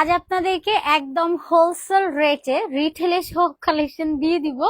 আজ আপনাদেরকে একদম হোলসেল রেটে রিটেলে সব কালেকশন দিয়ে দিব।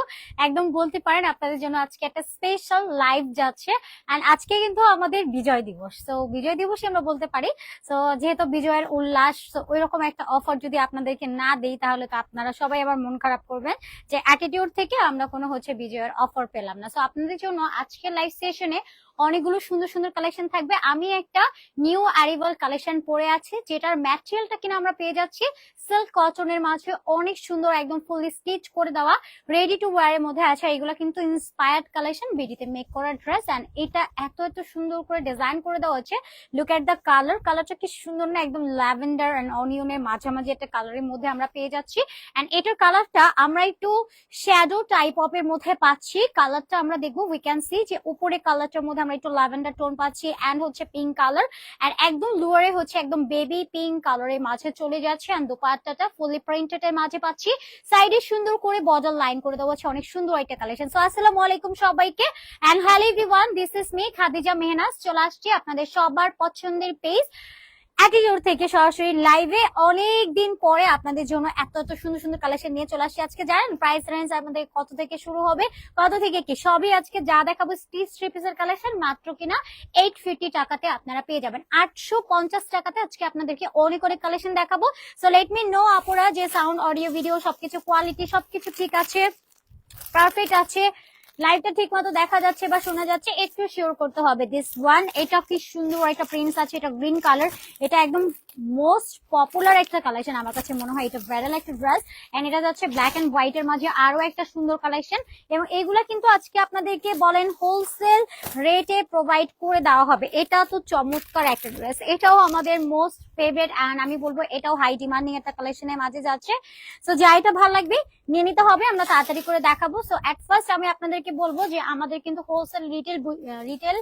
একদম বলতে পারেন আপনাদের জন্য আজকে একটা স্পেশাল লাইভ যাচ্ছে। এন্ড আজকে কিন্তু আমাদের বিজয় দিবস। তো বিজয় দিবসে আমরা বলতে পারি তো যেহেতু বিজয়ের উল্লাস তো ওই রকম একটা অফার যদি আপনাদেরকে না দেই, তাহলে তো আপনারা সবাই আবার মন খারাপ করবেন যে অ্যাটিটিউড থেকে আমরা কোনো হচ্ছে বিজয়ের অফার পেলাম না। তো আপনাদের জন্য আজকে লাইভ সেশনে অনেকগুলো সুন্দর সুন্দর কালেকশন থাকবে। আমি একটা নিউ অ্যারিভাল কালেকশন পরে আছে, যেটার ম্যাটেরিয়ালটা কিনা আমরা পেয়ে যাচ্ছি। সিল্ক কটনের মাঝে অনেক সুন্দর একদম ফুলি স্টিচ করে দেওয়া রেডি টু ওয়ার এর মধ্যে আছে। এগুলো কিন্তু ইন্সপায়ার্ড কালেকশন বিডিতে মেক করা ড্রেস এন্ড এটা এত এত সুন্দর করে ডিজাইন করে দেওয়া হচ্ছে লুক এট দ্য কালার কালারটা কি সুন্দর না, একদম ল্যাভেন্ডার এন্ড অনিয়নের মাঝামাঝি একটা কালারের মধ্যে আমরা পেয়ে যাচ্ছি। এন্ড এটার কালারটা আমরা একটু শ্যাডো টাইপ অফ এর মধ্যে পাচ্ছি। কালারটা আমরা দেখব উই ক্যান সি যে উপরে কালারটার মধ্যে আমরা একটু ল্যাভেন্ডার টোন পাচ্ছি এন্ড হচ্ছে পিঙ্ক কালার আর একদম লোয়ারে হচ্ছে একদম বেবি পিঙ্ক কালারের মাঝে চলে যাচ্ছে আর দোপাট্টাটা ফুলি প্রিন্টেড এর মাঝে পাচ্ছি। সাইডে সুন্দর করে বর্ডার লাইন করে দেওয়া আছে, অনেক সুন্দর একটা কালেকশন সো আসসালামু আলাইকুম সবাইকে। And hello everyone this is me Khadija Mehnaz চলে আসছি আপনাদের সবার পছন্দের পেজ অ্যাটিটিউড থেকে সরাসরি লাইভে অনেক দিন পরে আপনাদের জন্য এত এত সুন্দর সুন্দর কালেকশন নিয়ে চলে আসছি আজকে। জানেন প্রাইস রেঞ্জ আপনাদের কত থেকে শুরু হবে, কত থেকে কি? সবই আজকে যা দেখাবো স্টিচ থ্রি কালেকশন মাত্র কিনা এইট ফিফটি টাকাতে আপনারা পেয়ে যাবেন। আটশো পঞ্চাশ টাকাতে আজকে আপনাদেরকে অনেক অনেক কালেকশন দেখাবো। সো লেট মি নো আপুরা যে সাউন্ড অডিও ভিডিও সবকিছু কোয়ালিটি সবকিছু ঠিক আছে পারফেক্ট আছে। লাইভটা ঠিক মতো দেখা যাচ্ছে বা শোনা যাচ্ছে, একটু শিওর করতে হবে। দিস ওয়ান এটা কি সুন্দর একটা প্রিন্স আছে, এটা গ্রিন কালার এটা একদম মোস্ট পপুলার একটা কালেকশন আমার কাছে মনে হয়, এটা ভাইরাল একটা ড্রেস এন্ড এটা যাচ্ছে ব্ল্যাক এন্ড হোয়াইট এর মাঝে আরও একটা সুন্দর কালেকশন, এবং এগুলা কিন্তু আজকে আপনাদেরকে বলেন হোলসেল রেটে প্রোভাইড করে দেওয়া হবে। এটা তো চমৎকার একটা ড্রেস, এটাও আমাদের মোস্ট ফেভারিট অ্যান্ড আমি বলব এটাও হাই ডিমান্ডিং একটা কালেকশনের মাঝে যাচ্ছে। সো যা এটা ভালো লাগবে, নিয়ে নিতে হবে, আমরা তাড়াতাড়ি করে দেখাবো। সো এট ফার্স্ট আমি আপনাদেরকে বলব যে আমাদের কিন্তু হোলসেল রিটেল রিটেল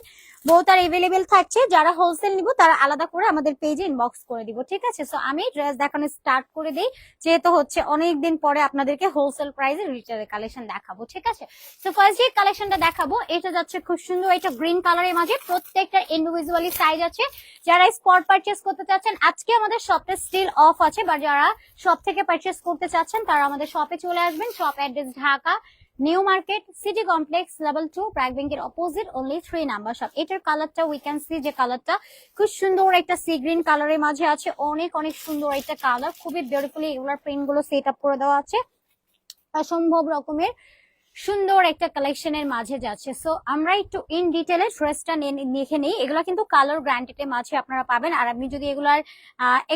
বহুত আর এভেলেবেল থাকছে, যারা হোলসেল নিব তারা আলাদা করে আমাদের পেজে ইনবক্স করে দিব, ঠিক আছে? সো আমি ড্রেস দেখানো স্টার্ট করে দিই, যেহেতু হচ্ছে অনেক দিন পরে আপনাদেরকে হোলসেল প্রাইসে রিটেলের কালেকশন দেখাবো, ঠিক আছে? সো ফার্স্ট যে কালেকশনটা দেখাবো, এটা যাচ্ছে খুব সুন্দর এটা গ্রিন কালারের মাঝে প্রত্যেকটা ইন্ডিভিজুয়ালি সাইজ আছে। যারা স্পট পারচেস করতে চাচ্ছেন, আজকে আমাদের শপটা স্টিল অফ আছে বা যারা শপ থেকে পারচেস করতে চাচ্ছেন, তারা আমাদের শপে চলে আসবেন। Shop address Dhaka New Market City complex level two প্রাগ ব্যাংকের opposite only three number shop এটার কালারটা উই ক্যান সি যে কালারটা খুব সুন্দর একটা সি গ্রিন কালারের মাঝে আছে। অনেক অনেক সুন্দর একটা কালার খুবই বিউটিফুলি এগুলোর প্রিন্টগুলো সেট আপ করে দেওয়া আছে। অসম্ভব রকমের। সুন্দর একটা কালেকশনের মাঝে যাচ্ছে। সো আমরা একটু ইন ডিটেলে ড্রেসটা দেখে নিই। এগুলো কিন্তু কালার গ্রান্টেডের মাঝে আপনারা পাবেন। আর আমি যদি এগুলার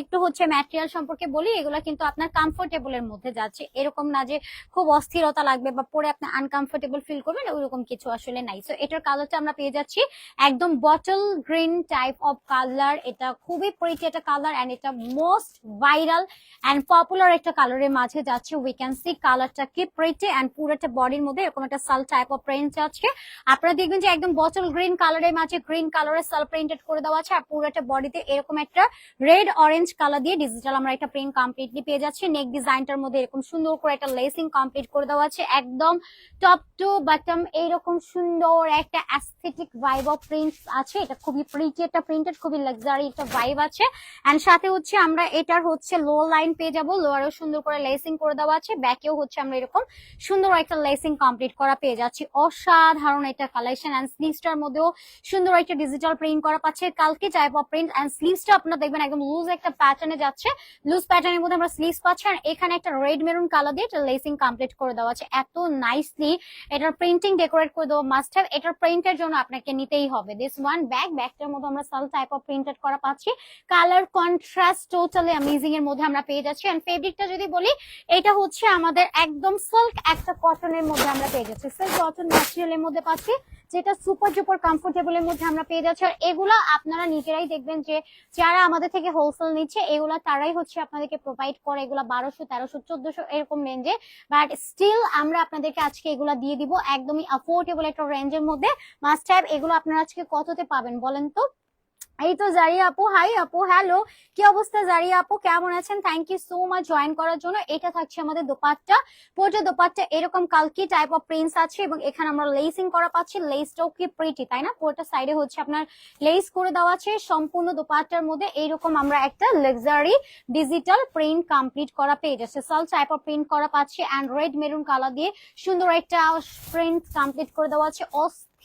একটু হচ্ছে ম্যাটেরিয়াল সম্পর্কে বলি, এগুলো কিন্তু আপনার কমফোর্টেবলের মধ্যে যাচ্ছে। এরকম না যে খুব অস্থিরতা লাগবে বা পরে আপনি আনকমফোর্টেবল ফিল করবেন, ওইরকম কিছু আসলে নাই। সো এটার কালারটা আমরা পেয়ে যাচ্ছি একদম bottle green type of colour এটা খুবই প্রিটি একটা কালার এন্ড এটা মোস্ট ভাইরাল এন্ড পপুলার একটা কালারের মাঝে যাচ্ছে। উই ক্যান সি কালারটা কি প্রিটি এন্ড পুরোটা বডির মধ্যে এরকম একটা সাল টাইপ অফ প্রিন্ট আছে। আপনারা দেখবেন যে একদম বটল গ্রিন কালারের মাঝে গ্রিন কালারের সাল প্রিন্টেড করে দেওয়া আছে আর পুরোটা বডিতে এরকম একটা রেড অরেঞ্জ কালার দিয়ে ডিজিটাল আমরা একটা প্রিন্ট কমপ্লিটলি পেয়ে যাচ্ছি। নেক ডিজাইনটার মধ্যে এরকম সুন্দর করে একটা লেসিং কমপ্লিট করে দেওয়া আছে। একদম টপ টু বাটম এইরকম সুন্দর একটা অ্যাস্থেটিক ভাইব অফ প্রিন্ট আছে। এটা খুবই প্রিটি একটা প্রিন্টেড খুবই লাক্সারি একটা ভাইব আছে। এন্ড সাথে হচ্ছে আমরা এটার হচ্ছে লো লাইন পেয়ে যাব। লোয়ারেও সুন্দর করে লেসিং করে দেওয়া আছে। ব্যাকেও হচ্ছে আমরা এরকম সুন্দর একটা লেসিং কমপ্লিট করা পেয়ে যাচ্ছি। অসাধারণ একটা কালেকশন এন্ড স্লিভসটার মধ্যেও সুন্দর একটা ডিজিটাল প্রিন্ট করা পাচ্ছে। কালকে টাইপ প্রিন্ট এন্ড স্লিভসটা আপনারা দেখবেন একদম লুজ একটা প্যাটার্নে যাচ্ছে। লুজ প্যাটার্নের মধ্যে আমরা স্লিভস পাচ্ছি আর এখানে একটা রেড মেরুন কালার দিয়ে একটা লেসিং কমপ্লিট করে দেওয়া আছে। এত নাইসলি এটার প্রিন্টিং ডেকোরেট করে দেওয়া মাস্ট হ্যাভ এটার প্রিন্টের জন্য আপনাকে নিতেই হবে। দিস ওয়ান ব্যাগ ব্যাগটার মধ্যে আমরা সাল টাইপ অফ প্রিন্টেড করা পাচ্ছি। কালার কন্ট্রাস্ট টোটালি অ্যামেজিং এর মধ্যে আমরা পেয়ে যাচ্ছি। এন্ড ফেব্রিকটা যদি বলি, এটা হচ্ছে আমাদের একদম সিল্ক একটা কটনের মধ্যে আমরা পেয়ে যাচ্ছি। সিল্ক কটন ম্যাটেরিয়ালের মধ্যে পাচ্ছি, যেটা সুপার ডুপার কমফোর্টেবল এর মধ্যে আমরা পেয়ে যাচ্ছি। আর এগুলো আপনারা নিজেরাই দেখবেন যে, যারা আমাদের থেকে হোলসেল নিচ্ছে, এগুলা তারাই হচ্ছে আপনাদেরকে প্রোভাইড করে। এগুলো বারোশো, তেরোশো, চোদ্দশো এরকম রেঞ্জে বাট স্টিল আমরা আপনাদেরকে আজকে এগুলা দিয়ে দিব। একদমই অ্যাফোর্ডেবল একটা রেঞ্জের মধ্যে। মাস্ট হ্যাভ এগুলো আপনারা আজকে কততে পাবেন বলেন তো? এই তো জারিয়া আপু হাই আপু হ্যালো কি অবস্থা জারিয়া আপু? কেমন আছেন? Thank you so much join করার জন্য। এটা থাকছে আমাদের দোপাট্টা। পুরোটা দোপাট্টা, এরকম কালকি টাইপ অফ প্রিন্টস আছে এবং এখানে আমরা লেসিং করা পাচ্ছি। লেসটাও কি প্রিটি তাই না? পুরোটা সাইডে হচ্ছে আপনার লেস করে দেওয়া আছে। সম্পূর্ণ দোপাট্টার মধ্যে এইরকম আমরা একটা লাক্সারি ডিজিটাল প্রিন্ট কমপ্লিট করা পেয়ে যাচ্ছে সল টাইপ অফ প্রিন্ট করা পাচ্ছি। অ্যান্ড রেড মেরুন কালার দিয়ে সুন্দর একটা প্রিন্ট কমপ্লিট করে দেওয়া আছে।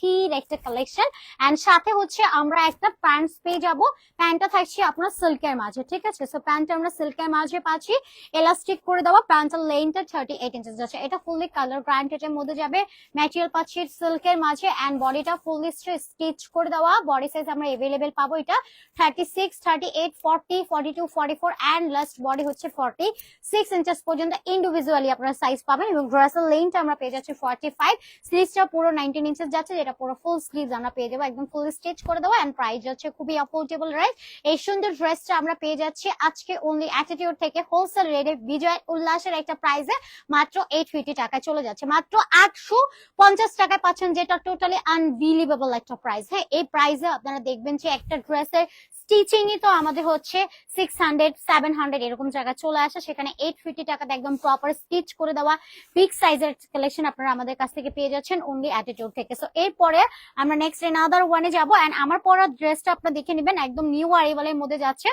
অস্থির একটা কালেকশন এন্ড সাথে হচ্ছে আমরা একটা প্যান্ট পেয়ে যাব। প্যান্টটা থাকছে আপনার সিল্কের মাঝে, ঠিক আছে? সো প্যান্টটা আমরা সিল্কের মাঝে পাচ্ছি। এলাস্টিক করে দেওয়া প্যান্টের লেনটা থার্টি এইট ইঞ্চেস যাচ্ছে। এটা ফুললি কালার গ্রান্টেড এর মধ্যে যাবে। ম্যাটেরিয়াল পাচ্ছি সিল্কের মাঝে এন্ড বডিটা ফুললি স্টিচ করে দেওয়া। বডি সাইজ আমরা এভেলেবেল পাবো এটা। Thirty six thirty eight forty forty two forty four and last body হচ্ছে ফর্টি সিক্স ইঞ্চেস পর্যন্ত ইন্ডিভিজুয়ালি আপনারা সাইজ পাবেন এবং ড্রেসের লেনটা আমরা পেয়ে যাচ্ছি ফর্টি ফাইভ স্লিভসটা পুরো নাইনটিন ইঞ্চেস যাচ্ছে, যেটা পুরো ফুল স্লিভস আমরা পেয়ে যাব, একদম ফুল স্টিচ করে দেবো অ্যান্ড প্রাইস যাচ্ছে খুবই অ্যাফোর্ডেবল রাইট এই সুন্দর ড্রেসটা আমরা পেয়ে যাচ্ছি আজকে অনলি অ্যাটিটিউড থেকে হোলসেল রেটে বিজয় উল্লাসের একটা প্রাইসে মাত্র এইট ফিফটি টাকায় চলে যাচ্ছে। মাত্র আটশো পঞ্চাশ টাকায় পাচ্ছেন যেটা টোটালি আনবিলিভেবল একটা প্রাইস হ্যাঁ এই প্রাইসে আপনারা দেখবেন যে একটা ড্রেসের স্টিচিংই তো আমাদের হচ্ছে সিক্স হান্ড্রেড সেভেন হান্ড্রেড এরকম জায়গায় চলে আসে। সেখানে এইট ফিফটি টাকাতে একদম প্রপার স্টিচ করে দেওয়া। বিগ সাইজের কালেকশন আপনারা আমাদের কাছ থেকে পেয়ে যাচ্ছেন অনলি অ্যাটিটিউড থেকে। সো এরপরে আমরা নেক্সট এনাদার ওয়ানে যাব অ্যান্ড আমার পরার ড্রেসটা আপনারা দেখে নেবেন, একদম নিউ অ্যারিভালের মধ্যে যাচ্ছে।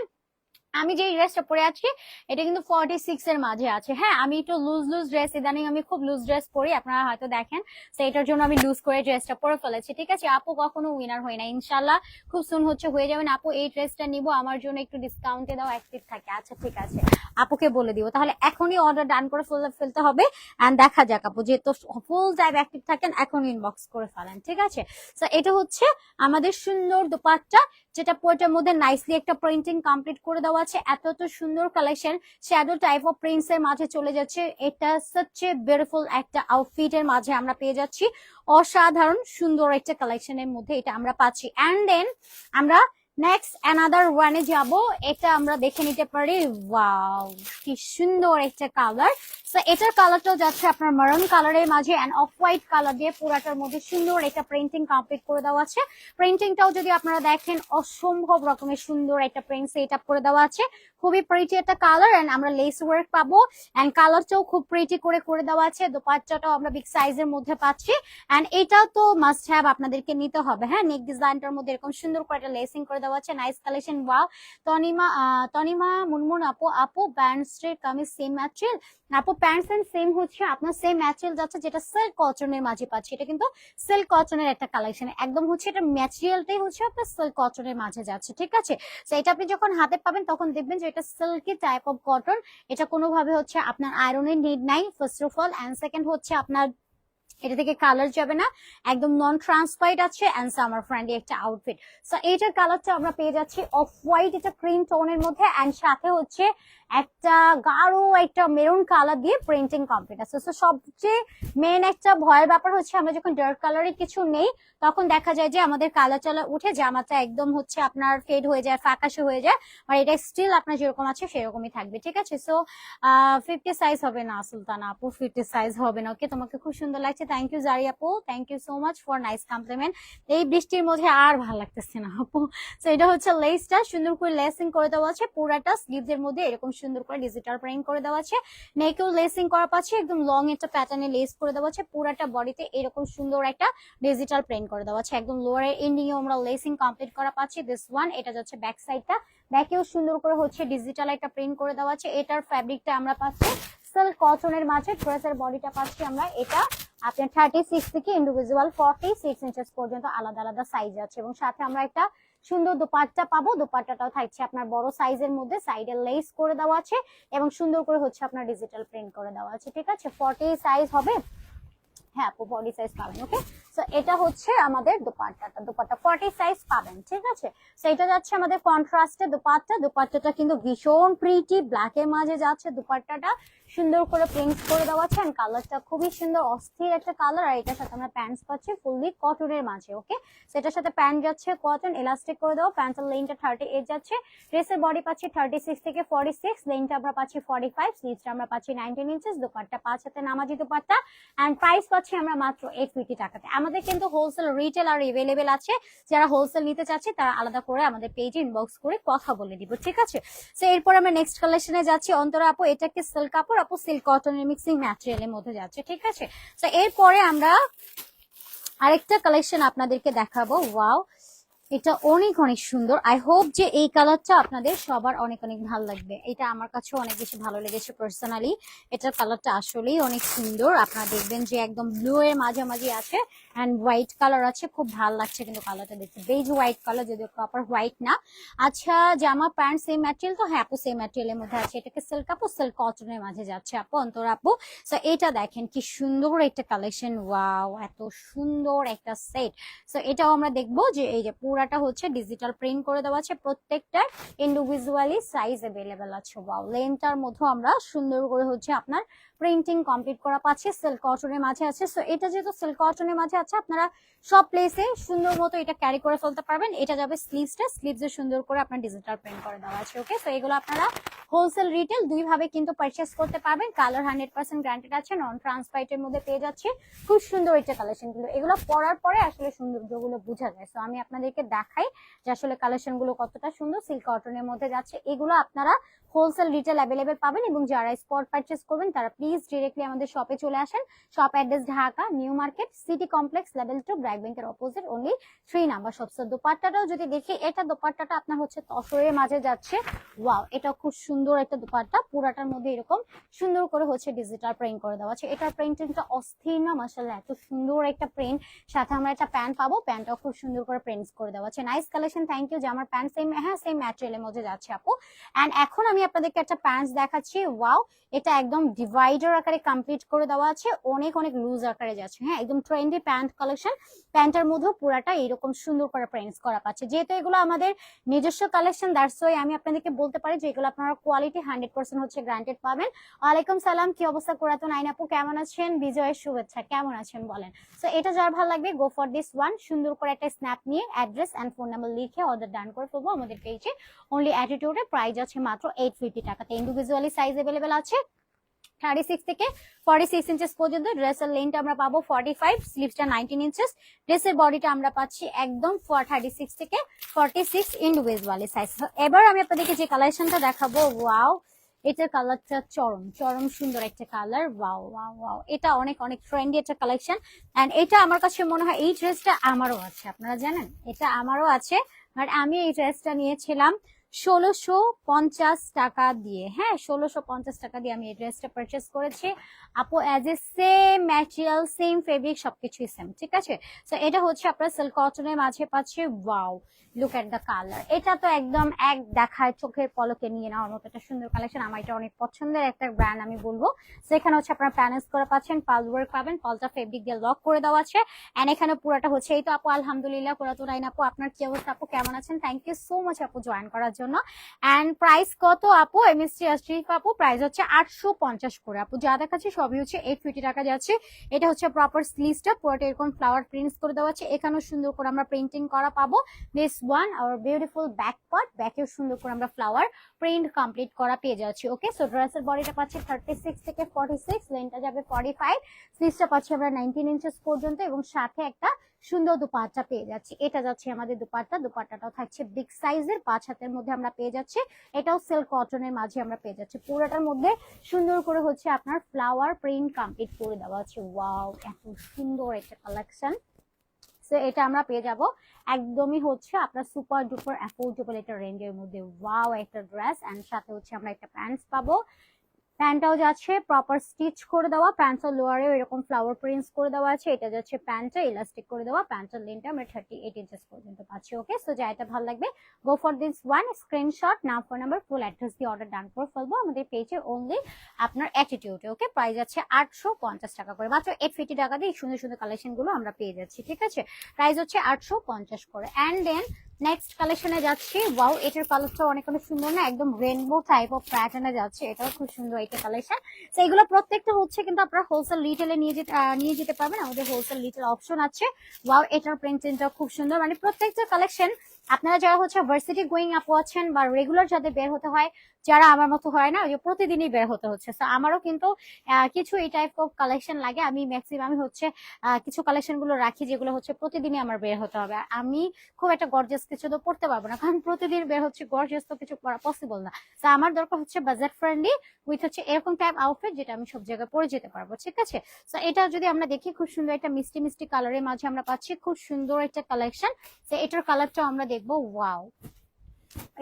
আমি যে ড্রেসটা পরে আছি, এটা কিন্তু ফর্টি সিক্স এর মাঝে আছে। হ্যাঁ আমি একটু লুজ লুজ ড্রেস ইদানিং আমি খুব লুজ ড্রেস পরি, আপনারা হয়তো দেখেন। তো এটার জন্য আমি লুজ করে ড্রেসটা পরে ফেলেছি। ঠিক আছে, আপু কখনো উইনার হয় না ইনশাল্লাহ খুব সুন হচ্ছে, হয়ে যাবেন। আপু, এই ড্রেসটা নিব, আমার জন্য একটু ডিসকাউন্টে দাও অ্যাক্টিভ থাকে। আচ্ছা ঠিক আছে। আপুকে বলে দিব। তাহলে এখনই অর্ডার ডান করে ফেলে- ফেলতে হবে। অ্যান্ড দেখা যাক, আপু, যেহেতু ফুল টাইপ অ্যাক্টিভ থাকেন এখন ইনবক্স করে ফেলেন। ঠিক আছে? তো এটা হচ্ছে আমাদের সুন্দর দোপাট্টা যেটা পোয়েটার মধ্যে নাইসলি একটা প্রিন্টিং কমপ্লিট করে দেওয়া আছে। এত এত সুন্দর collection shadow type of prints এর মাঝে চলে যাচ্ছে। এটা সবচেয়ে বিউটিফুল একটা আউটফিট এর মাঝে আমরা পেয়ে যাচ্ছি। অসাধারণ সুন্দর একটা কালেকশনের মধ্যে এটা আমরা পাচ্ছি। অ্যান্ড দেন আমরা নেক্সট অ্যানাদার ওয়ানে যাব। এটা আমরা দেখে নিতে পারি। ওয়াও কি সুন্দর একটা কালার তো এটার কালারটাও যাচ্ছে আপনার মারুন কালারের মাঝে অ্যান্ড অফ হোয়াইট কালার দিয়ে পুরাটার মধ্যে সুন্দর একটা প্রিন্টিং কমপ্লিট করে দেওয়া আছে। প্রিন্টিংটাও যদি আপনারা দেখেন, অসম্ভব রকমের সুন্দর একটা প্রিন্ট সেট আপ করে দেওয়া আছে। খুবই প্রিটি একটা কালার এন্ড আমরা লেস ওয়ার্ক পাবো এন্ড কালারটাও খুব প্রিটি করে করে দেওয়া আছে। দোপাট্টাটাও আমরা বিগ সাইজের মধ্যে পাচ্ছি এন্ড এটা তো মাস্ট হ্যাভ আপনাদেরকে নিতে হবে। হ্যাঁ নেক ডিজাইনটার মধ্যে এরকম সুন্দর করে একটা লেসিং করে দেওয়া আছে। Nice collection wow Tanima Tanima, Munmun, আপু আপু band straight kameez same material আপু প্যান্টস এন্ড সেম হচ্ছে আপনার সেম ম্যাটেরিয়াল যাচ্ছে যেটা সিল্ক কটনের মাঝে পাচ্ছি। এটা কিন্তু সিল্ক কটনের একটা কালেকশন একদম হচ্ছে এটা ম্যাটেরিয়ালটাই হচ্ছে আপনার সিল্ক কটনের মাঝে যাচ্ছে, ঠিক আছে? তো এটা আপনি যখন হাতে পাবেন তখন দেখবেন যে এটা সিল্কি টাইপ অফ কটন এটা কোনোভাবে হচ্ছে আপনার আয়রনের নিড নাই। First of all and second হচ্ছে আপনার এটা থেকে কালার যাবে না। একদম নন ট্রান্সপারেন্ট আছে অ্যান্ড সামার ফ্রেন্ডলি একটা আউটফিট সো এইটার কালারটা আমরা পেয়ে যাচ্ছি অফ হোয়াইট এটা ক্রিম টোনের মধ্যে। অ্যান্ড সাথে হচ্ছে একটা গাঢ় একটা মেরুন কালার দিয়ে প্রিন্টিং কমপ্লিট আছে। সো সবচেয়ে মেন একটা ভয়ের ব্যাপার হচ্ছে, আমরা যখন ডার্ক কালারের কিছু নেই, তখন দেখা যায় যে আমাদের কালার চালা উঠে জামাটা একদম হচ্ছে আপনার ফেড হয়ে যায়, ফ্যাকাশে হয়ে যায়, আর এটা স্টিল আপনার যেরকম আছে, সেরকমই থাকবে, ঠিক আছে? সো ফিফটি সাইজ হবে না সুলতানা আপু ফিফটি সাইজ হবে না ওকে তোমাকে খুব সুন্দর লাগছে। থ্যাংক ইউ জারি আপু। Thank you so much for nice compliment এই বৃষ্টির মধ্যে আর ভালো লাগতেছে না আপু। তো এটা হচ্ছে লেসটা সুন্দর করে লেসিং করে দেওয়া আছে, পুরাটা স্লিভস এর মধ্যে এরকম সুন্দর করে ডিজিটাল প্রিন্ট করে দেওয়া আছে। নেকেও লেসিং করা পাচ্ছে একদম লং একটা প্যাটার্নে লেস করে দেওয়া আছে। পুরাটা বডিতে এরকম সুন্দর একটা ডিজিটাল প্রিন্ট করে দেওয়া আছে। একদম লোয়ারের এন্ডিংয়ে আমরা লেসিং কমপ্লিট করা পাচ্ছি। দিস ওয়ান এটা যাচ্ছে ব্যাক সাইডটা ব্যাকেও সুন্দর করে হচ্ছে ডিজিটাল একটা প্রিন্ট করে দেওয়া আছে। এটার ফ্যাব্রিকটা আমরা পাচ্ছি সিল্ক কটনের মাঝে। ড্রেসের বডিটা পাচ্ছি আমরা। এটা আপনার থার্টি সিক্স থেকে ইন্ডিভিজুয়াল ফর্টি সিক্স ইঞ্চেস পর্যন্ত আলাদা আলাদা সাইজ আছে। এবং সাথে আমরা একটা সুন্দর দোপাট্টা পাবো। দোপাট্টাটাও থাকছে আপনার বড় সাইজের মধ্যে সাইডে লেস করে দেওয়া আছে এবং সুন্দর করে হচ্ছে আপনার ডিজিটাল প্রিন্ট করে দেওয়া আছে, ঠিক আছে? ফর্টি সাইজ হবে। হ্যাঁ আপু বডি সাইজ পাবেন ওকে সো এটা হচ্ছে আমাদের দোপাট্টাটা। দোপাট্টা ফর্টি সাইজ পাবেন, ঠিক আছে? সো এটা যাচ্ছে আমাদের কন্ট্রাস্টে দোপাট্টা। দোপাট্টাটা কিন্তু ভীষণ প্রিটি ব্ল্যাক এর মাঝে যাচ্ছে দোপাট্টাটা। সুন্দর করে প্রিন্ট করে দেওয়া আছে অ্যান্ড কালারটা খুবই সুন্দর, অস্থির একটা কালার আর এটার সাথে আমরা প্যান্টস পাচ্ছি ফুললি কটনের মাঝে ওকে সেটার সাথে প্যান্ট যাচ্ছে কটন এলাস্টিক করে দেওয়া প্যান্টের লেনটা থার্টি এইট যাচ্ছে ড্রেসের বডি পাচ্ছি থার্টি সিক্স থেকে ফর্টি সিক্স লেনটা আমরা পাচ্ছি ফর্টি ফাইভ স্লিভসটা আমরা পাচ্ছি নাইনটিন ইঞ্চেস দোপাট্টা পাঁচ হাতে নামাজি দোপাট্টা অ্যান্ড প্রাইস পাচ্ছি আমরা মাত্র এইট ফিফটি টাকাতে। আমাদের কিন্তু হোলসেল রিটেল আর এভেলেবেল আছে, যারা হোলসেল নিতে চাচ্ছে তারা আলাদা করে আমাদের পেজে ইনবক্স করে কথা বলে দিব ঠিক আছে? সো এরপর আমরা নেক্সট কালেকশনে যাচ্ছি, অন্তরা আপু, এটা কি সিল্ক কাপড় আপু সিল্ক কটনের মিক্সিং ম্যাটেরিয়ালের মধ্যে যাচ্ছে, ঠিক আছে? তো এরপরে আমরা আরেকটা কালেকশন আপনাদেরকে দেখাবো। ওয়াও এটা অনেক অনেক সুন্দর। আই হোপ যে এই কালারটা আপনাদের সবার অনেক অনেক ভালো লাগবে। এটা আমার কাছেও অনেক বেশি ভালো লেগেছে পার্সোনালি এটার কালারটা আসলেই অনেক সুন্দর। আপনারা দেখবেন যে একদম ব্লু এর মাঝামাঝি আছে অ্যান্ড হোয়াইট কালার আছে। খুব ভালো লাগছে কিন্তু কালারটা দেখতে। বেজ হোয়াইট কালার যদিও প্রপার হোয়াইট না। আচ্ছা জামা প্যান্ট সেম ম্যাটেরিয়াল তো? হ্যাঁ আপু সেম ম্যাটেরিয়ালের মধ্যে আছে। এটাকে সিল্ক আপু সিল্ক কটনের মাঝে যাচ্ছে। আপু, অন্তর আপু। সো এটা দেখেন কি সুন্দর একটা কালেকশন ওয়াও এত সুন্দর একটা সেট সো এটাও আমরা দেখব যে এই যে পুরাটা হচ্ছে ডিজিটাল প্রিন্ট করে দেওয়া আছে। প্রত্যেকটার ইন্ডিভিজুয়ালি সাইজ অ্যাভেলেবেল আছে। ওয়াও লেনটার মধ্যে আমরা সুন্দর করে হচ্ছে আপনার প্রিন্টিং কমপ্লিট করা পাচ্ছি। সিল্ক কটনের মাঝে আছে। সো এটা যেহেতু সিল্ক কটনের মাঝে আছে, আপনারা সব প্লেসে সুন্দর মতো এটা ক্যারি করে ফেলতে পারবেন। এটা যাবে স্লিভসটা স্লিভসে সুন্দর করে আপনার ডিজিটাল প্রিন্ট করে দেওয়া আছে ওকে সো এগুলো আপনারা হোলসেল রিটেল দুই ভাবে কিন্তু পারচেস করতে পারবেন। কালার হান্ড্রেড পার্সেন্ট গ্রান্টেড আছে। নন ট্রান্সপাইটের মধ্যে পেয়ে যাচ্ছে। খুব সুন্দর এটা কালেকশনগুলো এগুলো পরার পরে আসলে সৌন্দর্যগুলো বোঝা যায়। সো আমি আপনাদেরকে দেখাই যে আসলে কালেকশনগুলো কতটা সুন্দর সিল্ক কটনের মধ্যে যাচ্ছে এগুলো আপনারা হোলসেল রিটেল অ্যাভেলেবেল পাবেন এবং যারা স্পট পারচেস করবেন, তারা প্লিজ ডিরেক্টলি আমাদের শপে চলে আসেন। Shop address Dhaka new market city complex level two BRAC ব্যাংকের opposite only three number shop so দোপাট্টাটাও যদি দেখি, এটা দোপাট্টাটা আপনার হচ্ছে তসরের মাঝে যাচ্ছে। ওয়াও এটা খুব সুন্দর একটা দোপাট্টা। পুরাটার মধ্যে এরকম সুন্দর করে হচ্ছে ডিজিটাল প্রিন্ট করে দেওয়া আছে। এটার প্রিন্টিংটা অস্থির না মাসাল্লাহ এত সুন্দর একটা প্রিন্ট সাথে আমরা একটা প্যান্ট পাবো, প্যান্টটাও খুব সুন্দর করে প্রিন্ট করে দেওয়া আছে। নাইস কালেকশন থ্যাংক ইউ যে আমার প্যান্ট সেম হ্যাঁ সেম ম্যাটেরিয়ালের মধ্যে যাচ্ছে আপু। অ্যান্ড এখন আমি আপনাদেরকে একটা প্যান্টস দেখাচ্ছি। ওয়াও, এটা একদম ডিভাইডার আকারে কমপ্লিট করে দেওয়া আছে। অনেক অনেক লুজ আকারে যাচ্ছে। হ্যাঁ একদম ট্রেন্ডি প্যান্ট কালেকশন। প্যান্টের মধ্যেও পুরাটা এরকম সুন্দর করে প্রিন্টস করা পাচ্ছে। যেহেতু এগুলো আমাদের নিজস্ব কালেকশন দ্যাটস ওয়াই আমি আপনাদেরকে বলতে পারি যে এগুলো আপনারা কোয়ালিটি হান্ড্রেড পার্সেন্ট হচ্ছে গ্রান্টেড পাবেন। ওয়ালাইকুম সালাম, কি অবস্থা করাতো নাইন আপু? কেমন আছেন? বিজয়ের শুভেচ্ছা, কেমন আছেন বলেন? সো এটা যার ভালো লাগবে গো ফর দিস ওয়ান সুন্দর করে একটা স্ন্যাপ নিয়ে অ্যাড্রেস অ্যান্ড ফোন নাম্বার লিখে অর্ডার ডান করে ফেলব আমাদের পেজে অনলি অ্যাটিটিউডে প্রাইস আছে মাত্র এইট ফিফটি টাকাতে। ইন্ডিভিজুয়ালি সাইজ অ্যাভেলেবেল আছে। থার্টি সিক্স থেকে ফর্টি সিক্স ইঞ্চেস পর্যন্ত ড্রেসের লেন্থটা আমরা পাবো ফর্টি ফাইভ স্লিভসটা নাইনটিন ইঞ্চেস ড্রেসের বডিটা আমরা পাচ্ছি একদম থার্টি সিক্স থেকে ফর্টি সিক্স ইন্ডিভিজুয়ালি সাইজ এবার আমি আপনাদেরকে যে কালেকশনটা দেখাবো ওয়াও এটার কালারটা চরম চরম সুন্দর একটা কালার ওয়াও ওয়াও ওয়াও এটা অনেক অনেক ট্রেন্ডি একটা কালেকশন এন্ড এটা আমার কাছে মনে হয় এই ড্রেসটা আমারও আছে, আপনারা জানেন? এটা আমারও আছে। বাট আমি এই ড্রেসটা নিয়েছিলাম ষোলোশো পঞ্চাশ টাকা দিয়ে হ্যাঁ ষোলোশো পঞ্চাশ টাকা দিয়ে আমি এই ড্রেসটা পারচেস করেছি। আপু as a same material same fabric সবকিছুই সেম ঠিক আছে? তো এটা হচ্ছে আপনার সিল্ক কটনের মাঝে পাচ্ছে wow look at the colour এটা তো একদম এক দেখায়, চোখের পলকে নিয়ে নেওয়ার মতো একটা সুন্দর কালেকশন আমার এটা অনেক পছন্দের একটা ব্র্যান্ড আমি বলব। সেখানে হচ্ছে আপনারা প্যানেলস করে পাচ্ছেন পাল ওয়ার্ক পাবেন পালটা ফেব্রিক দিয়ে লক করে দেওয়া আছে। এন্ড এখানে পুরোটা হচ্ছে, এই তো আপু, আলহামদুলিল্লাহ পুরাতো রাইন আপু, আপনার কি অবস্থা আপু? কেমন আছেন? থ্যাংক ইউ সো মাচ আপু জয়েন করার জন্য। এন্ড প্রাইস কত আপু? এমএসটি আশরিফ আপু প্রাইস হচ্ছে আটশো পঞ্চাশ করে। আপু, যা দেখাচ্ছে সবই হচ্ছে এইট ফিফটি টাকা যাচ্ছে। এটা হচ্ছে প্রপার স্লিভসটা পুরোটা এরকম ফ্লাওয়ার প্রিন্টস করে দেওয়া আছে। এখানেও সুন্দর করে আমরা প্রিন্টিং করা পাবো। This one our beautiful back part ব্যাকেও সুন্দর করে আমরা ফ্লাওয়ার প্রিন্ট কমপ্লিট করা পেয়ে যাচ্ছি ওকে সো ড্রেসের বডিটা পাচ্ছি থার্টি সিক্স থেকে ফর্টি সিক্স লেনটা যাবে ফর্টি ফাইভ স্লিভসটা পাচ্ছি আমরা নাইনটিন ইঞ্চেস পর্যন্ত এবং সাথে একটা সুন্দর দুপাট্টা পেয়ে যাচ্ছি। এটা যাচ্ছে আমাদের দুপাট্টা। দুপাট্টাটাও থাকছে বিগ সাইজের পাঁচ হাতের মধ্যে আমরা পেয়ে যাচ্ছি। এটাও সিল্ক কটনের মাঝে আমরা পেয়ে যাচ্ছি। পুরোটার মধ্যে সুন্দর করে হচ্ছে আপনার ফ্লাওয়ার প্রিন্ট কমপ্লিট করে দেওয়া আছে। ওয়াও এত সুন্দর একটা কালেকশন তো এটা আমরা পেয়ে যাব। একদমই হচ্ছে আপনার সুপার ডুপার অ্যাফোর্ডেবল একটা রেঞ্জের মধ্যে। ওয়াও একটা ড্রেস এন্ড সাথে হচ্ছে আমরা একটা প্যান্টস পাবো। প্যান্টটাও যাচ্ছে প্রপার স্টিচ করে দেওয়া প্যান্টস লোয়ারেও এরকম ফ্লাওয়ার প্রিন্টস করে দেওয়া আছে, এটা যাচ্ছে প্যান্টটা ইলাস্টিক করে দেওয়া প্যান্টের লেনটা আমরা থার্টি এইট ইঞ্চেস পর্যন্ত পাচ্ছি ওকে সো যা এটা ভালো লাগবে go for this one screenshot নাম ফোন নাম্বার ফুল অ্যাড্রেস দিয়ে অর্ডার ডান করে ফেলব, আমাদের পেজে অনলি আপনার অ্যাটিটিউডে ওকে প্রাইস আছে আটশো পঞ্চাশ টাকা করে, মাত্র এইট ফিফটি টাকা দিয়ে সুন্দর সুন্দর কালেকশনগুলো আমরা পেয়ে যাচ্ছি, ঠিক আছে? প্রাইস হচ্ছে আটশো পঞ্চাশ করে অ্যান্ড দেন নেক্সট কালেকশনে যাচ্ছি। ওয়াও এটার কালারটা অনেক অনেক সুন্দর না? একদম রেনবো টাইপ অফ প্যাটার্নে যাচ্ছে। এটাও খুব সুন্দর একটা কালেকশন তো এগুলো প্রত্যেকটা হচ্ছে কিন্তু আপনারা হোলসেল রিটেলে নিয়ে যেতে নিয়ে যেতে পারবেন। আমাদের হোলসেল রিটেল অপশন আছে। ওয়াও এটার প্রিন্টিংটা খুব সুন্দর। মানে প্রত্যেকটা কালেকশন আপনারা যারা হচ্ছে ভার্সিটি গোয়িং আপু আছেন বা রেগুলার যাদের বের হতে হয় যারা আমার মতো হয় না প্রতিদিনই বের হতে হচ্ছে। তো আমারও কিন্তু কিছু এই টাইপ অফ কালেকশন লাগে। আমি ম্যাক্সিমাম হচ্ছে কিছু কালেকশনগুলো রাখি যেগুলো হচ্ছে প্রতিদিনই আমার বের হতে হবে। আমি খুব একটা গর্জিয়াস কিছু তো পড়তে পারব না, কারণ প্রতিদিন বের হচ্ছে গর্জিয়াস তো কিছু করা পসিবল না। তো আমার দরকার হচ্ছে বাজেট ফ্রেন্ডলি উইথ হচ্ছে এরকম টাইপ আউটফিট যেটা আমি সব জায়গায় পরে যেতে পারব, ঠিক আছে? তো এটা যদি আমরা দেখি, খুব সুন্দর একটা মিষ্টি মিষ্টি কালারের মাঝে আমরা পাচ্ছি, খুব সুন্দর একটা কালেকশন তো এটার কালারটা আমরা দেখব ওয়াও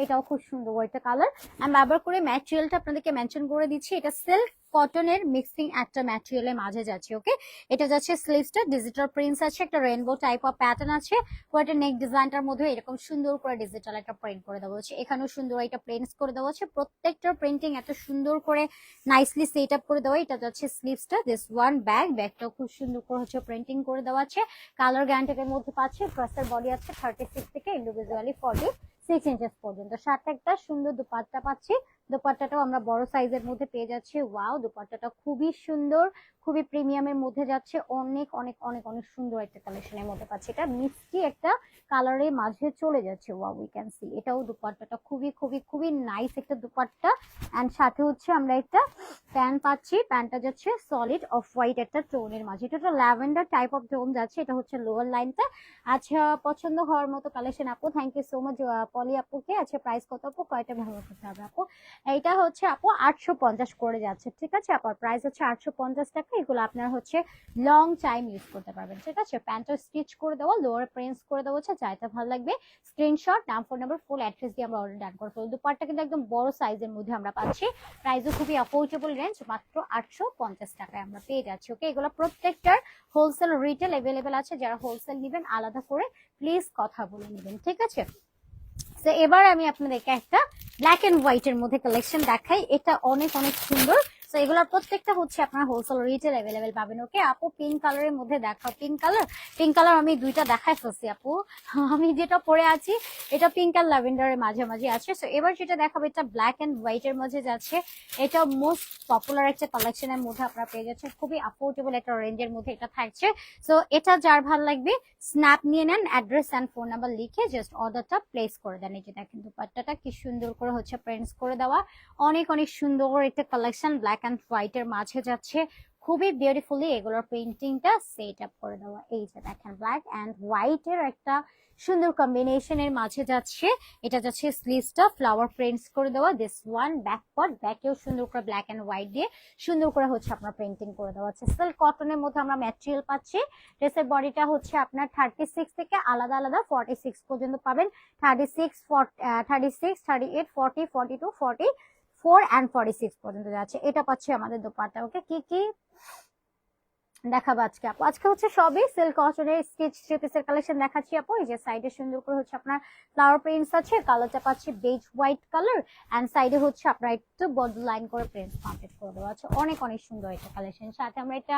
এটাও খুব সুন্দর একটা কালার আমি ব্যবহার করে ম্যাটেরিয়ালটা আপনাদেরকে মেনশন করে দিচ্ছি, এটা সিল্ক কটনের মিক্সিং একটা ম্যাটেরিয়ালের মাঝে যাচ্ছে ওকে এটা যাচ্ছে স্লিভসটা ডিজিটাল প্রিন্টস আছে, একটা রেনবো টাইপ অফ প্যাটার্ন আছে পুরোটা নেক ডিজাইনটার মধ্যে এরকম সুন্দর করে ডিজিটাল একটা প্রিন্ট করে দেওয়া হচ্ছে। এখানেও সুন্দর একটা প্রিন্টস করে দেওয়া হচ্ছে, প্রত্যেকটা প্রিন্টিং এত সুন্দর করে নাইসলি সেট আপ করে দেওয়া এটা যাচ্ছে স্লিভসটা দিস ওয়ান ব্যাগ ব্যাগটাও খুব সুন্দর করে হচ্ছে প্রিন্টিং করে দেওয়া আছে। কালার গ্যান্টের মধ্যে পাচ্ছে ড্রেসের বডি আছে থার্টি সিক্স থেকে ইন্ডিভিজুয়ালি ফর্টি সিক্স ইঞ্চেস পর্যন্ত। সাথে একটা সুন্দর দুপাট্টা পাচ্ছি। দুপাট্টাটাও আমরা বড় সাইজের মধ্যে পেয়ে যাচ্ছি। ওয়াও, দুপাট্টাটা খুবই সুন্দর, খুবই প্রিমিয়ামের মধ্যে যাচ্ছে। অনেক অনেক অনেক অনেক সুন্দর একটা কালেকশনের মধ্যে পাচ্ছি। এটা মিষ্টি একটা কালারের মাঝে চলে যাচ্ছে। ওয়াও উই ক্যান সি এটাও দুপাট্টাটা খুবই খুবই খুবই নাইস একটা দুপাট্টা। অ্যান্ড সাথে হচ্ছে আমরা একটা প্যান্ট পাচ্ছি। প্যান্টটা যাচ্ছে সলিড অফ হোয়াইট একটা টোনের মাঝে। এটা একটা ল্যাভেন্ডার টাইপ অফ টোন যাচ্ছে। এটা হচ্ছে লোয়ার লাইনটা আচ্ছা পছন্দ হওয়ার মতো কালেকশন আপু thank you so much Poly আপুকে। আচ্ছা প্রাইস কত আপু? কয়টা ব্যবহার করতে হবে আপু? এইটা হচ্ছে আপু আটশো পঞ্চাশ করে যাচ্ছে, ঠিক আছে? আপনার প্রাইস হচ্ছে আটশো পঞ্চাশ টাকা। এগুলো আপনার হচ্ছে লং টাইম ইউজ করতে পারবেন, ঠিক আছে? প্যান্টটা স্টিচ করে দেওয়া লোয়ার প্রিন্টস করে দেওয়া হচ্ছে ভালো লাগবে। স্ক্রিনশট নাম ফোন নাম্বার ফুল অ্যাড্রেস দিয়ে আমরা অর্ডার ডান করে ফেলব। দুপারটা কিন্তু একদম বড় সাইজের মধ্যে আমরা পাচ্ছি। প্রাইসও খুবই অ্যাফোর্ডেবল রেঞ্জ মাত্র আটশো পঞ্চাশ টাকায় আমরা পেয়ে যাচ্ছি ওকে এগুলো প্রত্যেকটার হোলসেল রিটেল অ্যাভেলেবেল আছে। যারা হোলসেল নেবেন, আলাদা করে প্লিজ কথা বলে নেবেন, ঠিক আছে? তো এবার আমি আপনাদেরকে একটা ব্ল্যাক এন্ড হোয়াইট এর মধ্যে কালেকশন দেখাই। এটা অনেক অনেক সুন্দর। তো এগুলোর প্রত্যেকটা হচ্ছে আপনার হোলসেল রিটেল অ্যাভেলেবেল পাবেন ওকে আপু পিঙ্ক কালারের মধ্যে দেখাও পিঙ্ক কালার পিঙ্ক কালার আমি দুইটা দেখাই ফেলছি, আপু। আমি যেটা পরে আছি, এটা পিঙ্ক আর ল্যাভেন্ডারের মাঝামাঝি আছে। সো এবার যেটা দেখাবো, এটা ব্ল্যাক এন্ড হোয়াইট এর মধ্যে যাচ্ছে। এটা মোস্ট পপুলার একটা কালেকশনের মধ্যে আপনারা পেয়ে যাচ্ছেন। খুবই অ্যাফোর্ডেবল একটা রেঞ্জের মধ্যে এটা থাকছে। সো এটা যার ভালো লাগবে স্ন্যাপ নিয়ে নেন অ্যাড্রেস অ্যান্ড ফোন নাম্বার লিখে জাস্ট অর্ডারটা প্লেস করে দেন। এই যে দেখেন, দুপাট্টাটা কি সুন্দর করে হচ্ছে প্রিন্টস করে দেওয়া। অনেক অনেক সুন্দর একটা কালেকশন ব্ল্যাক অ্যান্ড হোয়াইট এর মাঝে যাচ্ছে। খুবই বিউটিফুলি এগুলোর প্রিন্টিংটা সেট আপ করে দেওয়া। এই যে দেখেন ব্ল্যাক অ্যান্ড হোয়াইট এর একটা সুন্দর কম্বিনেশনের মাঝে যাচ্ছে। এটা যাচ্ছে স্লিভসটা ফ্লাওয়ার প্রিন্টস করে দেওয়া। দিস ওয়ান ব্যাক পট ব্যাকেও সুন্দর করে ব্ল্যাক অ্যান্ড হোয়াইট দিয়ে সুন্দর করে হচ্ছে আপনার পেন্টিং করে দেওয়া হচ্ছে। সিল্ক কটনের মধ্যে আমরা ম্যাটেরিয়াল পাচ্ছি। ড্রেসের বডিটা হচ্ছে আপনার থার্টি সিক্স থেকে আলাদা আলাদা ফর্টি সিক্স পর্যন্ত পাবেন। Thirty six thirty six thirty eight forty forty two forty four and forty six পর্যন্ত যাচ্ছে। এটা পাচ্ছি আমাদের দোপাট্টা। ওকে, কি কি? দেখাবো আজকে আপু। আজকে হচ্ছে সবই সিল্ক কটনের স্টিচ থ্রি পিসের কালেকশন দেখাচ্ছি আপু। এই যে সাইডে সুন্দর করে হচ্ছে আপনার ফ্লাওয়ার প্রিন্টস আছে কালারটা পাচ্ছি বেজ হোয়াইট কালার অ্যান্ড সাইডে হচ্ছে আপনার একটু বড লাইন করে প্রিন্টস কমপ্লিট করে দেওয়া আছে। অনেক অনেক সুন্দর এটা কালেকশন সাথে আমরা এটা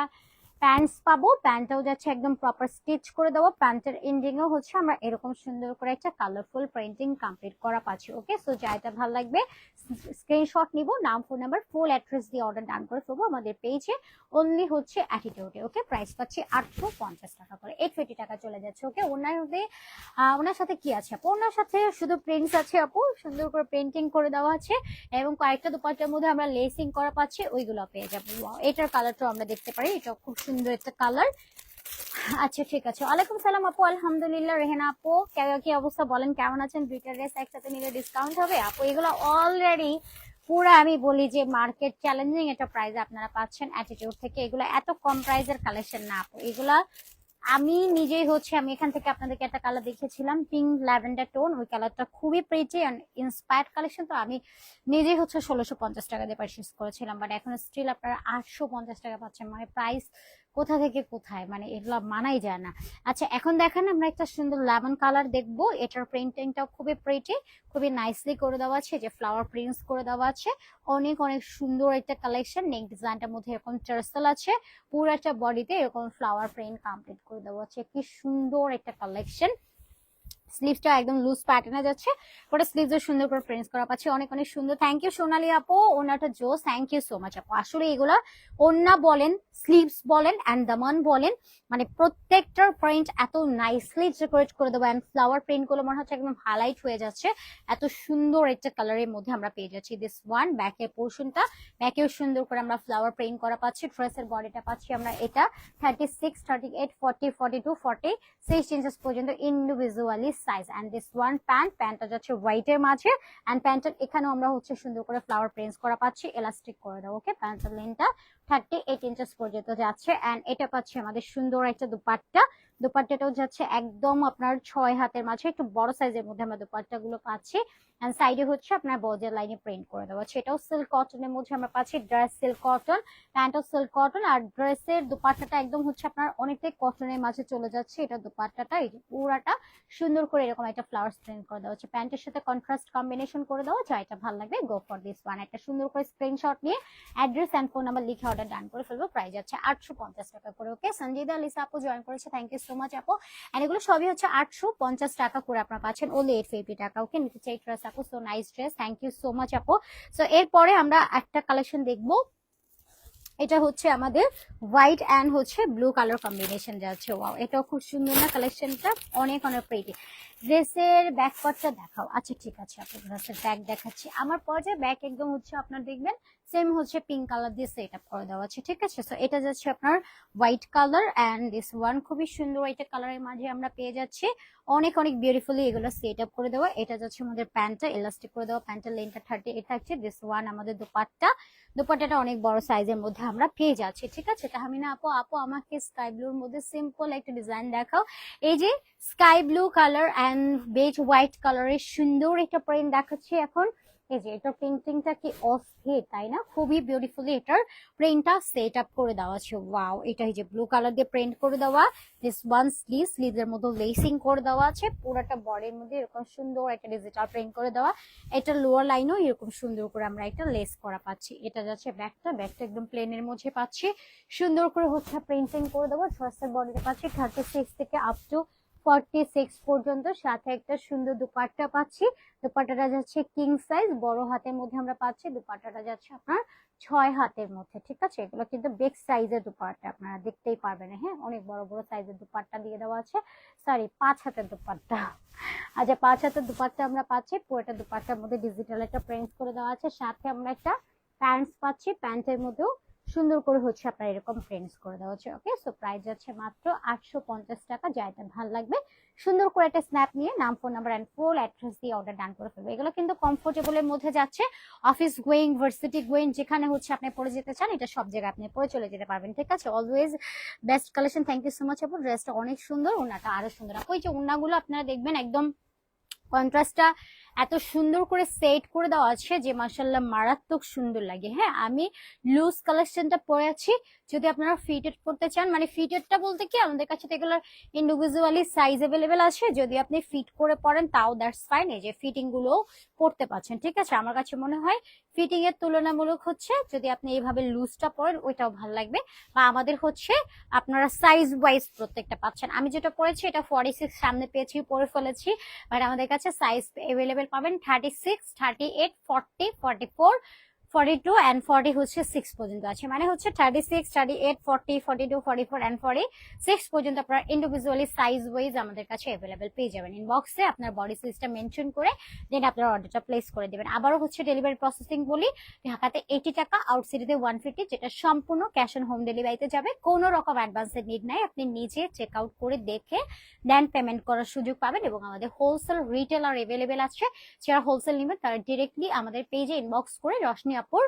প্যান্টস পাবো, প্যান্টটাও যাচ্ছে একদম প্রপার স্টিচ করে দেবো। প্যান্টের এন্ডিংও হচ্ছে আমরা এরকম সুন্দর করে একটা কালারফুল প্রিন্টিং কমপ্লিট করা পাচ্ছি ওকে সো যাইটা ভালো লাগবে স্ক্রিনশট নিব, নাম ফোন নাম্বার ফুল অ্যাড্রেস দিয়ে অর্ডার ডান করে ফেলব আমাদের পেজে অনলি হচ্ছে অ্যাটিটিউডে ওকে প্রাইস পাচ্ছি আটশো পঞ্চাশ টাকা করে। এইট ফিফটি টাকা চলে যাচ্ছে ওকে ওনার মধ্যে ওনার সাথে কি আছে আপু? ওনার সাথে শুধু প্রিন্টস আছে আপু, সুন্দর করে পেন্টিং করে দেওয়া আছে এবং কয়েকটা দুপাট্টার মধ্যে আমরা লেসিং করা পাচ্ছি, ওইগুলো পেয়ে যাব। এটার কালারটাও আমরা দেখতে পারি এটা খুব সুন্দর একটা কালার। আচ্ছা ঠিক আছে। ওয়ালাইকুম সালাম আপু, আলহামদুলিল্লাহ। রেহেনা আপু, কে- অবস্থা বলেন? কেমন আছেন? দুইটা ড্রেস একসাথে নিলে ডিসকাউন্ট হবে? আপু, এগুলো অলরেডি পুরো আমি বলি যে মার্কেট চ্যালেঞ্জিং একটা প্রাইস আপনারা পাচ্ছেন। অ্যাটিটিউড থেকে এগুলো এত কম প্রাইসের কালেকশন না আপু। এগুলা আমি নিজেই হচ্ছে, আমি এখান থেকে আপনাদেরকে একটা কালার দেখিয়েছিলাম পিঙ্ক ল্যাভেন্ডার টোন ওই কালারটা খুবই প্রিটি ইন্সপায়ার্ড কালেকশন তো আমি নিজেই হচ্ছে ষোলোশো পঞ্চাশ টাকা দিয়ে পারচেস করেছিলাম। বাট এখন স্টিল আপনারা আটশো পঞ্চাশ টাকা পাচ্ছেন। মানে প্রাইস কোথা থেকে কোথায়? মানে এগুলো মানাই যায় না। আচ্ছা এখন দেখেন আমরা একটা সুন্দর লেমন কালার দেখব। এটার প্রিন্টিংটাও খুবই প্রিটি খুবই নাইসলি করে দেওয়া আছে। যে ফ্লাওয়ার প্রিন্টস করে দেওয়া আছে। অনেক অনেক সুন্দর একটা কালেকশন নেক ডিজাইনটার মধ্যে এরকম টার্সেল আছে। পুরো একটা বডিতে এরকম ফ্লাওয়ার প্রিন্ট কমপ্লিট করে দেওয়া আছে। কি সুন্দর একটা কালেকশন স্লিভসটা একদম লুজ প্যাটার্নে যাচ্ছে। ওটা স্লিভসও সুন্দর করে প্রিন্টস করা পাচ্ছি। অনেক অনেক সুন্দর। থ্যাংক ইউ সোনালি আপু, ওনাটা জোস। থ্যাংক ইউ সো মাচ আপু। আসলে এগুলা ওন্না বলেন স্লিভস বলেন অ্যান্ড দামান বলেন মানে প্রত্যেকটার প্রিন্ট এত নাইসলি ডেকোরেট করে দেবো। অ্যান্ড ফ্লাওয়ার প্রিন্টগুলো মনে হচ্ছে একদম হাইলাইট হয়ে যাচ্ছে। এত সুন্দর একটা কালারের মধ্যে আমরা পেয়ে যাচ্ছি দিস ওয়ান ব্যাকের পোর্শনটা ব্যাকেও সুন্দর করে আমরা ফ্লাওয়ার প্রিন্ট করা পাচ্ছি। ড্রেসের বডিটা পাচ্ছি আমরা এটা। Thirty six thirty eight forty forty two forty six inches পর্যন্ত individually size and this one pant প্যান্টটা যাচ্ছে হোয়াইটের মাঝে অ্যান্ড প্যান্টটা এখানেও আমরা হচ্ছে সুন্দর করে ফ্লাওয়ার প্রিন্টস করা পাচ্ছি এলাস্টিক করে দেবো ওকে প্যান্টের লেনটা থার্টি এইট ইঞ্চেস পর্যন্ত যাচ্ছে অ্যান্ড এটা পাচ্ছি আমাদের সুন্দর একটা দুপাট্টা। দুপাট্টাটাও যাচ্ছে একদম আপনার ছয় হাতের মাঝে, একটু বড় সাইজের মধ্যে আমরা দুপাট্টা গুলো পাচ্ছি। অ্যান্ড সাইডে হচ্ছে আপনার বর্ডার লাইনে প্রিন্ট করে দেওয়া আছে। এটাও সিল্ক কটনের মধ্যে আমরা পাচ্ছি ড্রেস সিল্ক কটন প্যান্টও সিল্ক কটন আর ড্রেসের দুপাট্টাটা একদম হচ্ছে আপনার অনেকটাই কটনের মাঝে চলে যাচ্ছে এটা দুপাট্টাটা, এই যে পুরাটা। সুন্দর করে এরকম একটা ফ্লাওয়ার প্রিন্ট করে দেওয়া হচ্ছে প্যান্টের সাথে কন্ট্রাস্ট কম্বিনেশন করে দেওয়া যায় এটা ভালো লাগবে গো ফর দিস ওয়ান একটা সুন্দর করে স্ক্রিনশট নিয়ে অ্যাড্রেস অ্যান্ড ফোন নাম্বার লিখে অর্ডার ডান করে ফেলব প্রাইস আছে আটশো পঞ্চাশ টাকা করে ওকে সঞ্জিদা লিসা আপু জয়েন করেছে থ্যাংক ইউ সো মাচ আপু। এন্ড এগুলো সবই হচ্ছে আটশো পঞ্চাশ টাকা করে আপনারা পাচ্ছেন ওনলি এইট ফিফটি টাকা ওকে নিতে চাই ড্রেস আপু so nice dress thank you so much আপু। সো এরপরে আমরা একটা কালেকশন দেখব। এটা হচ্ছে আমাদের হোয়াইট অ্যান্ড হচ্ছে ব্লু কালার কম্বিনেশন যাচ্ছে ওয়াও এটাও খুব সুন্দর না কালেকশনটা অনেক অনেক প্রিটি ড্রেসের ব্যাক পার্টটা দেখাও। আচ্ছা ঠিক আছে আপনি ড্রেসের ব্যাক দেখাচ্ছি। আমার পর্যায়ে ব্যাক একদম হচ্ছে আপনার দেখবেন সেম হচ্ছে পিঙ্ক কালার দিয়ে সেট আপ করে দেওয়া আছে, ঠিক আছে? সো এটা যাচ্ছে আপনার white colour and this one খুবই সুন্দর এটা কালারের মাঝে আমরা পেয়ে যাচ্ছি। অনেক অনেক বিউটিফুলি এগুলো সেট আপ করে দেওয়া। এটা যাচ্ছে আমাদের প্যান্টটা ইলাস্টিক করে দেওয়া। প্যান্টের লেনটা থার্টি এইট থাকছে দিস ওয়ান আমাদের দুপাট্টা। দুপাট্টাটা অনেক বড় সাইজের মধ্যে আমরা পেয়ে যাচ্ছি, ঠিক আছে? তাহমিনা আপু আপু, আমাকে স্কাই ব্লুর মধ্যে সিম্পল একটা ডিজাইন দেখাও। এই যে sky blue colour and beige white কালারের সুন্দর একটা প্রিন্ট দেখাচ্ছি এখন। এই যে এটার প্রিন্টিংটা কি অস্থির, তাই না? খুবই বিউটিফুলি এটার প্রিন্টটা সেট আপ করে দেওয়া আছে। ওয়াও এটা এই যে ব্লু কালার দিয়ে প্রিন্ট করে দেওয়া। দিস ওয়ান স্লিভ স্লিভের মতো লেসিং করে দেওয়া আছে। পুরোটা বডির মধ্যে এরকম সুন্দর একটা ডিজিটাল প্রিন্ট করে দেওয়া। এটা লোয়ার লাইনও এরকম সুন্দর করে আমরা একটা লেস করা পাচ্ছি। এটা যাচ্ছে ব্যাকটা ব্যাকটা একদম প্লেনের মধ্যে পাচ্ছি। সুন্দর করে হচ্ছে প্রিন্টিং করে দেবো। ফার্স্টের বডিতে পাচ্ছি থার্টি সিক্স থেকে আপ টু ফর্টি সিক্স পর্যন্ত সাথে একটা সুন্দর দুপাট্টা পাচ্ছি। দুপাট্টাটা যাচ্ছে কিং সাইজ বড় হাতের মধ্যে আমরা পাচ্ছি। দুপাট্টাটা যাচ্ছে আপনার ছয় হাতের মধ্যে, ঠিক আছে? এগুলো কিন্তু বিগ সাইজের দুপাট্টা, আপনারা দেখতেই পারবেন। হ্যাঁ অনেক বড় বড় সাইজের দুপাট্টা দিয়ে দেওয়া আছে। সরি পাঁচ হাতের দুপাট্টা। আচ্ছা পাঁচ হাতের দুপাট্টা আমরা পাচ্ছি। পুরোটা দুপাট্টার মধ্যে ডিজিটাল একটা প্রিন্ট করে দেওয়া আছে। সাথে আমরা একটা প্যান্টস পাচ্ছি। প্যান্টের মধ্যেও সুন্দর করে হচ্ছে আপনার এরকম প্রিন্টস করে দেওয়া হচ্ছে ওকে সো প্রাইস যাচ্ছে মাত্র আটশো পঞ্চাশ টাকা, যা এটা ভালো লাগবে। সুন্দর করে একটা স্ন্যাপ নিয়ে নাম phone number and full address দিয়ে অর্ডার ডান করে ফেলবে। এগুলো কিন্তু কমফোর্টেবলের মধ্যে যাচ্ছে। অফিস গোয়িং ভার্সিটি গোয়িং যেখানে হচ্ছে আপনি পড়ে যেতে চান, এটা সব জায়গায় আপনি পরে চলে যেতে পারবেন, ঠিক আছে? Always best collection thank you so much আপু। ড্রেসটা অনেক সুন্দর ওনাটা আরও সুন্দর। ওই যে ওনাগুলো আপনারা দেখবেন, একদম কন্ট্রাস্টটা এত সুন্দর করে সেট করে দেওয়া আছে যে মার্শাল্লাহ মারাত্মক সুন্দর লাগে। হ্যাঁ আমি লুজ কালেকশনটা পরে আছি। যদি আপনারা ফিটেড করতে চান মানে ফিটেডটা বলতে কি, আমাদের কাছে তো এগুলোর ইন্ডিভিজুয়ালি সাইজ অ্যাভেলেবেল আছে। যদি আপনি ফিট করে পরেন তাও দ্যাটস ফাইন এই যে ফিটিংগুলো পড়তে পারছেন, ঠিক আছে? আমার কাছে মনে হয় ফিটিং এর তুলনামূলক হচ্ছে, যদি আপনি এইভাবে লুজটা পরেন ওইটাও ভালো লাগবে। বা আমাদের হচ্ছে আপনারা সাইজ ওয়াইজ প্রত্যেকটা পাচ্ছেন। আমি যেটা পরেছি এটা ফর্টি সিক্স সামনে পেয়েছি, পরে ফেলেছি। বাট আমাদের কাছে সাইজ অ্যাভেলেবেল পাবেন thirty six thirty eight forty forty four forty two and forty হচ্ছে সিক্স পর্যন্ত আছে। মানে হচ্ছে thirty six thirty eight forty forty two forty four and forty six পর্যন্ত আপনারা ইন্ডিভিজুয়ালি সাইজ ওয়াইজ আমাদের কাছে অ্যাভেলেবেল পেয়ে যাবেন। ইনবক্সে আপনার বডি সাইজটা মেনশন করে দেন আপনার অর্ডারটা প্লেস করে দেবেন। আবারও হচ্ছে ডেলিভারি প্রসেসিং বলি, ঢাকাতে এইটি টাকা আউটসিটিতে ওয়ান ফিফটি যেটা সম্পূর্ণ ক্যাশ অন হোম ডেলিভারিতে যাবে। কোনো রকম অ্যাডভান্সের নিড নাই, আপনি নিজে চেক আউট করে দেখে দেন পেমেন্ট করার সুযোগ পাবেন এবং আমাদের হোলসেল রিটেলার অ্যাভেলেবেল আছে। যারা হোলসেল নেবেন তারা ডিরেক্টলি আমাদের পেজে ইনবক্স করে রশনি আপুর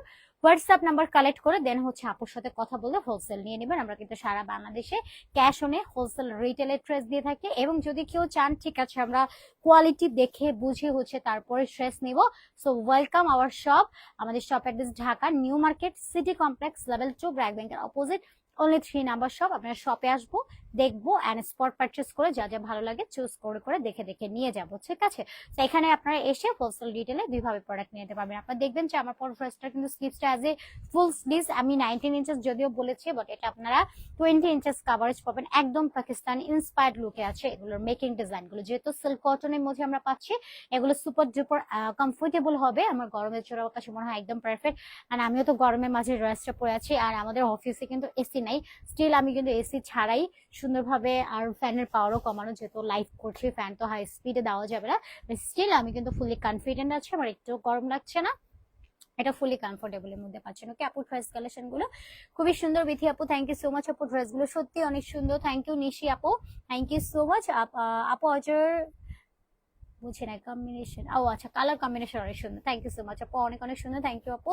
হোয়াটসঅ্যাপ নাম্বার কালেক্ট করে দেন হচ্ছে আপুর সাথে কথা বলে হোলসেল নিয়ে নেবেন। আমরা কিন্তু সারা বাংলাদেশে ক্যাশ অনে হোলসেল রিটেলের ট্রেস দিয়ে থাকি এবং যদি কেউ চান, ঠিক আছে, আমরা কোয়ালিটি দেখে বুঝে হচ্ছে তারপরে ট্রেস নিব। সো ওয়েলকাম আওয়ার শপ আমাদের shop address Dhaka new market city complex level two BRAC ব্যাংকের opposite only three number shop আপনার শপে আসব। দেখব অ্যান্ড স্পট পারচেস করে যা যা ভালো লাগে চুজ করে করে দেখে দেখে নিয়ে যাব, ঠিক আছে? তো এখানে আপনারা এসে হোলসেল ডিটেলে দুইভাবে প্রোডাক্ট নিয়ে যেতে পারবেন। আপনারা দেখবেন যে আমার পর ড্রেসটা কিন্তু স্লিভসটা অ্যাজ এ ফুল স্লিভস আমি নাইনটিন ইঞ্চেস যদিও বলেছি বাট এটা আপনারা টোয়েন্টি ইঞ্চেস কাভারেজ পাবেন। একদম পাকিস্তান ইন্সপায়ার্ড লুকে আছে এগুলোর মেকিং ডিজাইনগুলো। যেহেতু সিল্ক কটনের মধ্যে আমরা পাচ্ছি, এগুলো সুপার ডুপার কমফোর্টেবল হবে। আমার গরমের জন্য আমার কাছে মনে হয় একদম পারফেক্ট আর আমিও তো গরমের মাঝে ড্রেসটা পরে আছি, আর আমাদের অফিসে কিন্তু এসি নাই। স্টিল আমি কিন্তু এসি ছাড়াই সুন্দরভাবে আর ফ্যানের পাওয়ারও কমানো যেহেতু লাইফ করছি ফ্যান তো হাই স্পিডে দেওয়া যাবে না। স্টিল আমি কিন্তু ফুলি কনফিডেন্ট আছি, আমার একটু গরম লাগছে না। এটা ফুলি কমফোর্টেবলের মধ্যে পাচ্ছেন। ওকে আপু ড্রেস কালেকশনগুলো খুবই সুন্দর, বিথি আপু থ্যাংক ইউ সো মাচ আপু ড্রেসগুলো। সত্যি অনেক সুন্দর। থ্যাংক ইউ নিশি আপু। থ্যাংক ইউ সো মাচ আপু অজর বুঝি না কম্বিনেশন ও আচ্ছা কালার কম্বিনেশন অনেক সুন্দর। থ্যাংক ইউ সো মাচ আপু। অনেক অনেক সুন্দর। থ্যাংক ইউ আপু।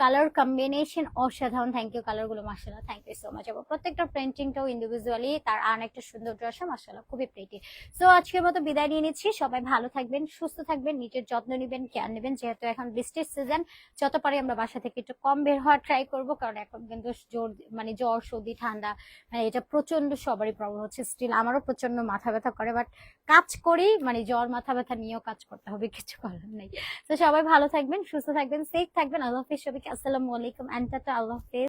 কালার কম্বিনেশন অসাধারণ। থ্যাংক ইউ কালারগুলো মাসাল্লাহ থ্যাংক ইউ সো মাচ আপু। প্রত্যেকটা প্রিন্টিংটাও ইন্ডিভিজুয়ালি তার আন একটা সুন্দর ড্রেস মাসাল্লাহ খুবই প্রিটি সো আজকের মতো বিদায় নিয়ে নিচ্ছি। সবাই ভালো থাকবেন, সুস্থ থাকবেন, নিজের যত্ন নেবেন কেয়ার নেবেন। যেহেতু এখন বৃষ্টির সিজন যত পারি আমরা বাসা থেকে একটু কম বের হওয়ার ট্রাই করব। কারণ এখন কিন্তু জোর মানে জ্বর, সর্দি, ঠান্ডা মানে এটা প্রচণ্ড সবারই প্রবলেম হচ্ছে। স্টিল আমারও প্রচণ্ড মাথা ব্যথা করে। বাট কাজ করি মানে জ্বর, মাথা ব্যথা নিয়েও কাজ করতে হবে, কিছু করার নেই। তো সবাই ভালো থাকবেন, সুস্থ থাকবেন সেফ থাকবেন। আল্লাহ হাফিজ সবাইকে। আসসালামু আলাইকুম অ্যান্ড আল্লাহ হাফিজ।